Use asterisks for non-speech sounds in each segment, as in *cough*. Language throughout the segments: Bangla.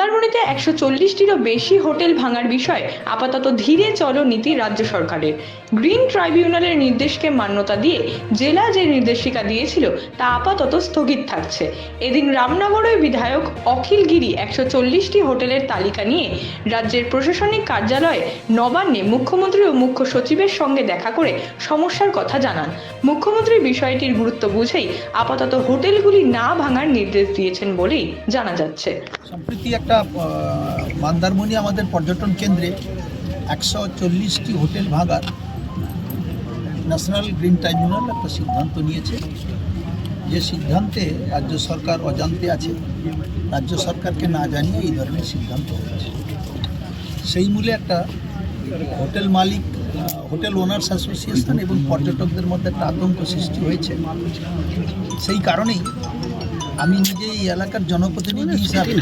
মন্দারমণিতে একশো চল্লিশটিরও বেশি হোটেল ভাঙার বিষয়ে আপাতত ধীরে চলো নীতি রাজ্য সরকারের। গ্রিন ট্রাইব্যুনালের নির্দেশকে মান্যতা দিয়ে জেলা যে নির্দেশিকা দিয়েছিল তা আপাতত স্থগিত থাকছে। এদিন রামনগরের বিধায়ক অখিল গিরি একশো চল্লিশটি হোটেলের তালিকা নিয়ে রাজ্যের প্রশাসনিক কার্যালয়ে নবান্নে মুখ্যমন্ত্রী ও মুখ্য সচিবের সঙ্গে দেখা করে সমস্যার কথা জানান। মুখ্যমন্ত্রী বিষয়টির গুরুত্ব বুঝেই আপাতত হোটেলগুলি না ভাঙার নির্দেশ দিয়েছেন বলেই জানা যাচ্ছে। আহ, মন্দারমণি আমাদের পর্যটন কেন্দ্রে একশো চল্লিশটি হোটেল ভাঙার ন্যাশনাল গ্রিন ট্রাইব্যুনাল একটা সিদ্ধান্ত নিয়েছে। যে সিদ্ধান্তে রাজ্য সরকার অজান্তে আছে রাজ্য সরকারকে না জানিয়ে এই ধরনের সিদ্ধান্ত হয়েছে। সেই মূলে একটা হোটেল মালিক হোটেল ওনার্স অ্যাসোসিয়েশন এবং পর্যটকদের মধ্যে একটা আতঙ্ক সৃষ্টি হয়েছে। সেই কারণেই আমি নিজে এই এলাকার জনপ্রতিনিধি হিসাবে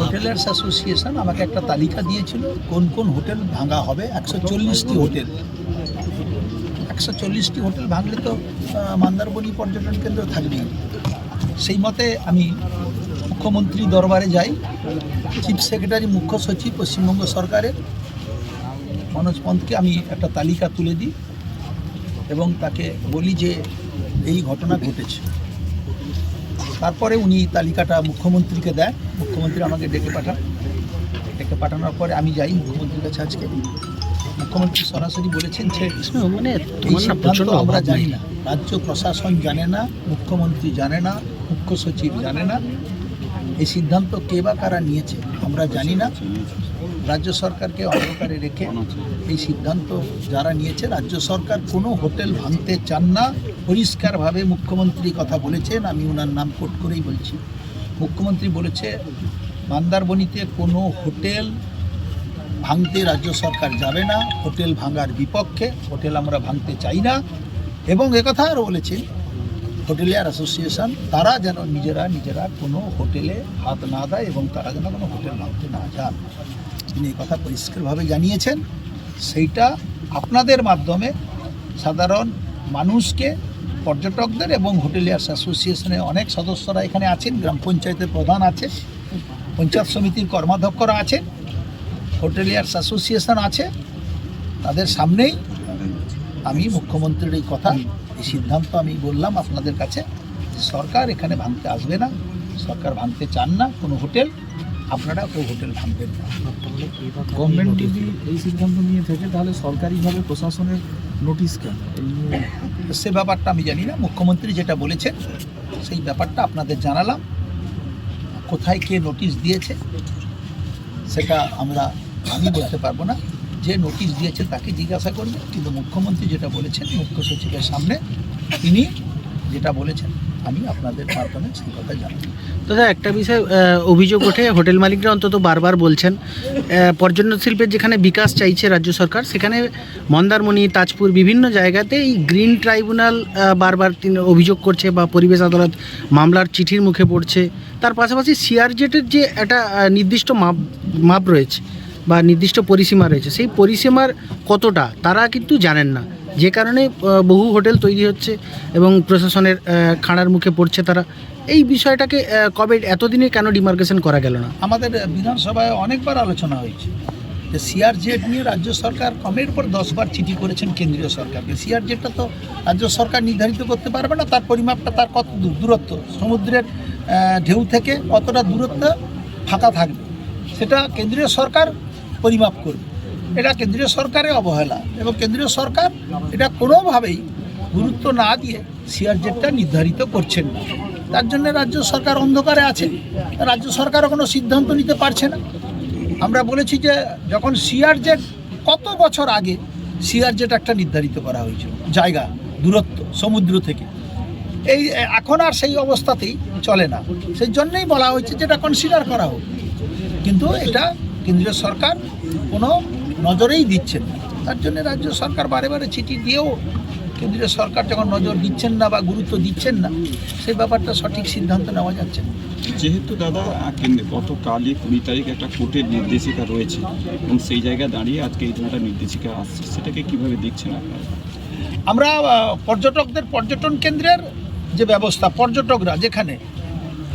হোটেলার্স অ্যাসোসিয়েশন আমাকে একটা তালিকা দিয়েছিল কোন কোন হোটেল ভাঙা হবে। একশো চল্লিশটি হোটেল। একশো চল্লিশটি হোটেল ভাঙলে তো আহ, মন্দারমণি পর্যটন কেন্দ্র থাকবেই। সেই মতে আমি মুখ্যমন্ত্রী দরবারে যাই চিফ সেক্রেটারি মুখ্য সচিব পশ্চিমবঙ্গ সরকারের মনোজ পন্থকে আমি একটা তালিকা তুলে দিই এবং তাকে বলি যে এই ঘটনা ঘটেছে। তারপরে উনি তালিকাটা মুখ্যমন্ত্রীকে দেয়। মুখ্যমন্ত্রী আমাকে ডেকে পাঠান। ডেকে পাঠানোর পরে আমি যাই মুখ্যমন্ত্রীর কাছে আজকে। মুখ্যমন্ত্রী সরাসরি বলেছেন যে মানে এই সিদ্ধান্ত আমরা জানি না। রাজ্য প্রশাসন জানে না মুখ্যমন্ত্রী জানে না মুখ্য সচিব জানে না। এই সিদ্ধান্ত কে বা কারা নিয়েছে আমরা জানি না। রাজ্য সরকারকে অন্ধকারে রেখে এই সিদ্ধান্ত যারা নিয়েছে, রাজ্য সরকার কোনো হোটেল ভাঙতে চান না। পরিষ্কারভাবে মুখ্যমন্ত্রী কথা বলেছেন, আমি ওনার নাম কোট করেই বলছি। মুখ্যমন্ত্রী বলেছে মন্দারমণিতে কোনো হোটেল ভাঙতে রাজ্য সরকার যাবে না। হোটেল ভাঙার বিপক্ষে হোটেল আমরা ভাঙতে চাই না। এবং একথা আরও বলেছেন হোটেলিয়ার অ্যাসোসিয়েশন তারা যেন নিজেরা নিজেরা কোনো হোটেলে হাত না দেয় এবং তারা যেন কোনো হোটেল ভাঙতে না যান। তিনি এই কথা পরিষ্কারভাবে জানিয়েছেন। সেইটা আপনাদের মাধ্যমে সাধারণ মানুষকে, পর্যটকদের এবং হোটেলিয়ার্স অ্যাসোসিয়েশনের অনেক সদস্যরা এখানে আছেন। গ্রাম পঞ্চায়েতের প্রধান আছে, পঞ্চায়েত সমিতির কর্মাধ্যক্ষরা আছেন হোটেলিয়ার্স অ্যাসোসিয়েশন আছে। তাদের সামনেই আমি মুখ্যমন্ত্রীর এই কথা এই সিদ্ধান্ত আমি বললাম আপনাদের কাছে সরকার এখানে ভাঙতে আসবে না সরকার ভাঙতে চান না কোনো হোটেল আপনারা কেউ হোটেল ভাঙবেন না। গভর্নমেন্ট যদি এই সিদ্ধান্ত নিয়ে থাকে তাহলে সরকারিভাবে প্রশাসনের নোটিশ কেন? সে ব্যাপারটা আমি জানি না। মুখ্যমন্ত্রী যেটা বলেছেন সেই ব্যাপারটা আপনাদের জানালাম। কোথায় কে নোটিশ দিয়েছে সেটা আমরা আমি বলতে পারব না। যে নোটিশ দিয়েছে তাকে জিজ্ঞাসা করবে। কিন্তু মুখ্যমন্ত্রী যেটা বলেছেন, মুখ্য সচিবের সামনে তিনি যেটা বলেছেন, আমি আপনাদের মাধ্যমে সেই কথা জানাব দাদা, একটা বিষয় অভিযোগ ওঠে, হোটেল মালিকরা অন্তত বারবার বলছেন পর্যটন শিল্পের যেখানে বিকাশ চাইছে রাজ্য সরকার, সেখানে মন্দারমণি, তাজপুর বিভিন্ন জায়গাতে এই গ্রিন ট্রাইব্যুনাল বারবার তিনি অভিযোগ করছে বা পরিবেশ আদালত মামলার চিঠির মুখে পড়ছে। তার পাশাপাশি সিআরজেটের যে একটা নির্দিষ্ট মাপ মাপ রয়েছে বা নির্দিষ্ট পরিসীমা রয়েছে, সেই পরিসীমার কতটা তারা কিন্তু জানেন না। যে কারণে বহু হোটেল তৈরি হচ্ছে এবং প্রশাসনের খাঁড়ার মুখে পড়ছে তারা। এই বিষয়টাকে কবে, এতদিনে কেন ডিমার্কেশন করা গেল না? আমাদের বিধানসভায় অনেকবার আলোচনা হয়েছে যে সিআরজেড নিয়ে রাজ্য সরকার কমের পর দশবার চিঠি করেছেন কেন্দ্রীয় সরকারকে। সিআরজেডটা তো রাজ্য সরকার নির্ধারিত করতে পারবে না, তার পরিমাপটা তার কত দূরত্ব, সমুদ্রের ঢেউ থেকে কতটা দূরত্ব ফাঁকা থাকবে? সেটা কেন্দ্রীয় সরকার পরিমাপ করবে। এটা কেন্দ্রীয় সরকারের অবহেলা এবং কেন্দ্রীয় সরকার এটা কোনোভাবেই গুরুত্ব না দিয়ে সিআরজেডটা নির্ধারিত করছেন না। তার জন্য রাজ্য সরকার অন্ধকারে আছে। রাজ্য সরকারও কোনো সিদ্ধান্ত নিতে পারছে না। আমরা বলেছি যে যখন সিআরজেড কত বছর আগে সিআরজেড একটা নির্ধারিত করা হয়েছিল, জায়গা, দূরত্ব, সমুদ্র থেকে। এই এখন আর সেই অবস্থাতেই চলে না। সেই জন্যেই বলা হয়েছে যে এটা কনসিডার করা হোক। কিন্তু এটা কেন্দ্রীয় সরকার কোনো নজরেই দিচ্ছেন না। তার জন্য রাজ্য সরকার বারে বারে চিঠি দিয়েও কেন্দ্রীয় সরকার যখন নজর দিচ্ছেন না বা গুরুত্ব দিচ্ছেন না সেই ব্যাপারটা সঠিক সিদ্ধান্ত নেওয়া যাচ্ছে না। যেহেতু দাদা গতকালই কুড়ি তারিখ একটা কোর্টের নির্দেশিকা রয়েছে এবং সেই জায়গায় দাঁড়িয়ে আজকে এই ধরনের নির্দেশিকা আসছে সেটাকে কীভাবে দেখছেন আপনারা? আমরা পর্যটকদের পর্যটন কেন্দ্রের যে ব্যবস্থা পর্যটকরা যেখানে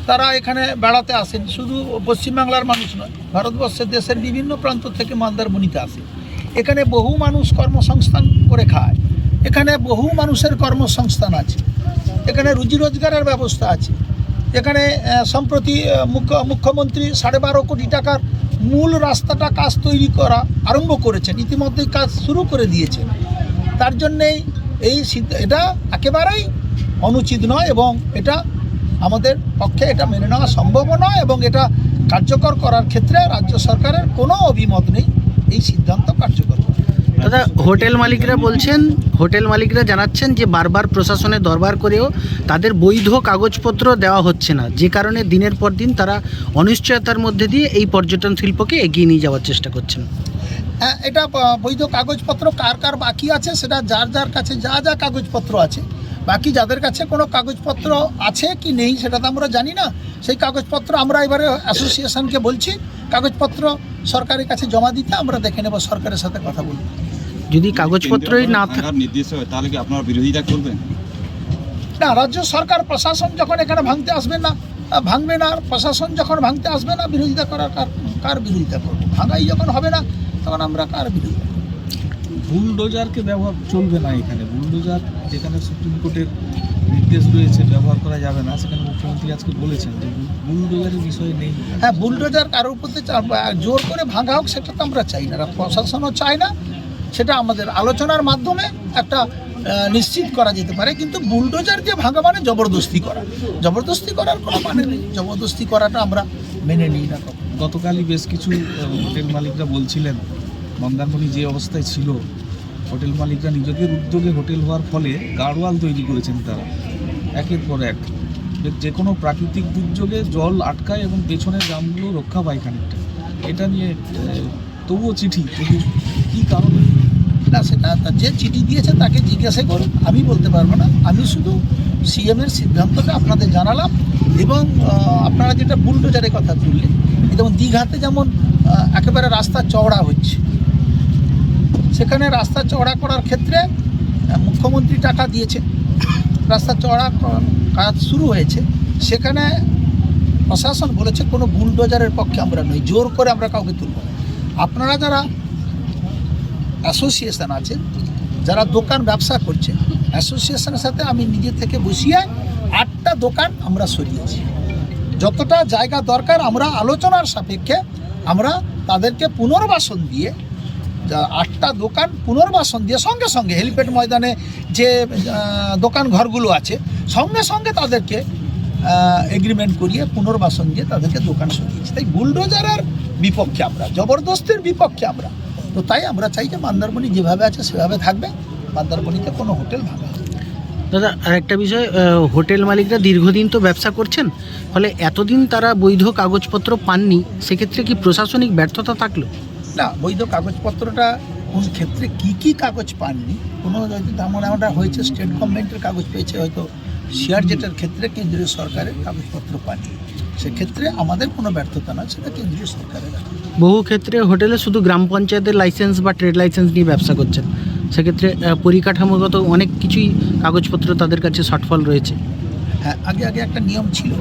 তারা এখানে বেড়াতে আসেন। শুধু পশ্চিমবাংলার মানুষ নয়, ভারতবর্ষের দেশের বিভিন্ন প্রান্ত থেকে মন্দারমণিতে আসে। এখানে বহু মানুষ কর্মসংস্থান করে খায়। এখানে বহু মানুষের কর্মসংস্থান আছে। এখানে রুজি রোজগারের ব্যবস্থা আছে। এখানে সম্প্রতি মুখ্য, মুখ্যমন্ত্রী সাড়ে বারো কোটি টাকার মূল রাস্তাটা কাজ তৈরি করা আরম্ভ করেছেন। ইতিমধ্যেই কাজ শুরু করে দিয়েছেন। তার জন্যেই এই এটা একেবারেই অনুচিত নয় এবং এটা আমাদের পক্ষে এটা মেনে নেওয়া সম্ভব নয় এবং এটা কার্যকর করার ক্ষেত্রে রাজ্য সরকারের কোনো অভিমত নেই। এই সিদ্ধান্ত কার্যকর দাদা হোটেল মালিকরা বলছেন হোটেল মালিকরা জানাচ্ছেন যে বারবার প্রশাসনে দরবার করেও তাদের বৈধ কাগজপত্র দেওয়া হচ্ছে না। যে কারণে দিনের পর দিন তারা অনিশ্চয়তার মধ্যে দিয়ে এই পর্যটন শিল্পকে এগিয়ে নিয়ে যাওয়ার চেষ্টা করছেন। হ্যাঁ এটা বৈধ কাগজপত্র কার কার বাকি আছে সেটা যার যার কাছে যা যা কাগজপত্র আছে বাকি যাদের কাছে কোনো কাগজপত্র আছে কি নেই সেটা তো আমরা জানি না। সেই কাগজপত্র আমরা এবারে অ্যাসোসিয়েশনকে বলছি কাগজপত্র সরকারের কাছে জমা দিতে আমরা দেখে নেব সরকারের সাথে কথা বলব যদি কাগজপত্রই না থাকে নির্দেশ হয় তাহলে কি আপনারা বিরোধিতা করবেন? না রাজ্য সরকার প্রশাসন যখন এখানে ভাঙতে আসবে না ভাঙবে না আর প্রশাসন যখন ভাঙতে আসবে না বিরোধিতা করার কার কার বিরোধিতা করব? ভাঙাই যখন হবে না তখন আমরা কার বিরোধিতা করব? বুলডোজারকে ব্যবহার চলবে না এখানে। বুলডোজার যেখানে সুপ্রিম কোর্টের নির্দেশ রয়েছে ব্যবহার করা যাবে না সেখানে মুখ্যমন্ত্রী আজকে বলেছেন যে বুলডোজারের বিষয়ে নেই। হ্যাঁ বুলডোজার কারোর চা- জোর করে ভাঙা হোক সেটা তো আমরা চাই না। প্রশাসনও চায় না সেটা আমাদের আলোচনার মাধ্যমে একটা নিশ্চিত করা যেতে পারে। কিন্তু বুলডোজার যে ভাঙা মানে জবরদস্তি করা। জবরদস্তি করার কোনো মানে নেই। জবরদস্তি করাটা আমরা মেনে নিই না গতকালই বেশ কিছু হোটেল মালিকরা বলছিলেন মন্দারমণি যে অবস্থায় ছিল, হোটেল মালিকরা নিজেদের উদ্যোগে হোটেল হওয়ার ফলে গাড়োয়াল তৈরি করেছেন তারা। একের পর এক। যে- কোনো প্রাকৃতিক দুর্যোগে জল আটকায় এবং পেছনের গ্রামগুলো রক্ষা পায় খানিকটা। এটা নিয়ে তবুও চিঠি তবু কী কারণে? না, সেটা যে চিঠি দিয়েছে তাকে জিজ্ঞাসা করুন। আমি বলতে পারব না। আমি শুধু সিএমের সিদ্ধান্তটা আপনাদের জানালাম এবং আপনারা যেটা বুলডোজারের কথা তুললেন, যেমন দীঘাতে যেমন একেবারে রাস্তা চওড়া হচ্ছে সেখানে রাস্তা চওড়া করার ক্ষেত্রে মুখ্যমন্ত্রী টাকা দিয়েছে। রাস্তা চওড়া কাজ শুরু হয়েছে। সেখানে প্রশাসন বলেছে, কোনো বুলডোজারের পক্ষে আমরা নই, জোর করে আমরা কাউকে তুলব আপনারা যারা অ্যাসোসিয়েশন আছে যারা দোকান ব্যবসা করছে অ্যাসোসিয়েশনের সাথে আমি নিজে থেকে বসিয়ে আটটা দোকান আমরা সরিয়েছি। যতটা জায়গা দরকার, আমরা আলোচনার সাপেক্ষে আমরা তাদেরকে পুনর্বাসন দিয়ে আটটা দোকান পুনর্বাসন দিয়ে সঙ্গে সঙ্গে হেলিপ্যাড ময়দানে যে দোকান ঘরগুলো আছে, সঙ্গে সঙ্গে তাদেরকে এগ্রিমেন্ট করিয়ে পুনর্বাসন দিয়ে তাদেরকে দোকান সরিয়েছি। তাই বুলডোজারের বিপক্ষে আমরা, জবরদস্তির বিপক্ষে আমরা। তো তাই আমরা চাই যে মন্দারমণি যেভাবে আছে সেভাবে থাকবে মন্দারমণিতে কোনো হোটেল না। দাদা, আরেকটা বিষয় হোটেল মালিকরা দীর্ঘদিন তো ব্যবসা করছেন, ফলে এতদিন তারা বৈধ কাগজপত্র পাননি, সেক্ষেত্রে কি প্রশাসনিক ব্যর্থতা থাকল? না বৈধ কাগজপত্রটা কোন ক্ষেত্রে কি কি কাগজ পাননি? কোনো হয়তো তেমন এমনটা হয়েছে স্টেট গভর্নমেন্টের কাগজ পেয়েছে হয়তো শেয়ার জেটের ক্ষেত্রে কেন্দ্রীয় সরকারের কাগজপত্র পাননি। সেক্ষেত্রে আমাদের কোনো ব্যর্থতা না সেটা কেন্দ্রীয় সরকারের বহু ক্ষেত্রে হোটেলে শুধু গ্রাম পঞ্চায়েতের লাইসেন্স বা ট্রেড লাইসেন্স নিয়ে ব্যবসা করছেন। সেক্ষেত্রে পরিকাঠামোগত অনেক কিছুই কাগজপত্র তাদের কাছে শর্টফল রয়েছে। হ্যাঁ আগে আগে একটা নিয়ম ছিল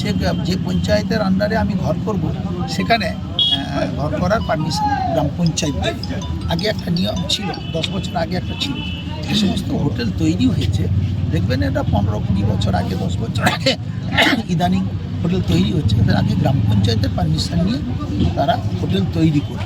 যে যে পঞ্চায়েতের আন্ডারে আমি ঘর করব সেখানে ঘর করার পারমিশন গ্রাম পঞ্চায়েত। আগে একটা নিয়ম ছিল, দশ বছর আগে একটা ছিল। যে সমস্ত হোটেল তৈরি হয়েছে। দেখবেন এটা পনেরো কুড়ি বছর আগে, দশ বছর আগে *coughs* ইদানিং হোটেল তৈরি হচ্ছে। এদের আগে গ্রাম পঞ্চায়েতের পারমিশন নিয়ে তারা হোটেল তৈরি করে।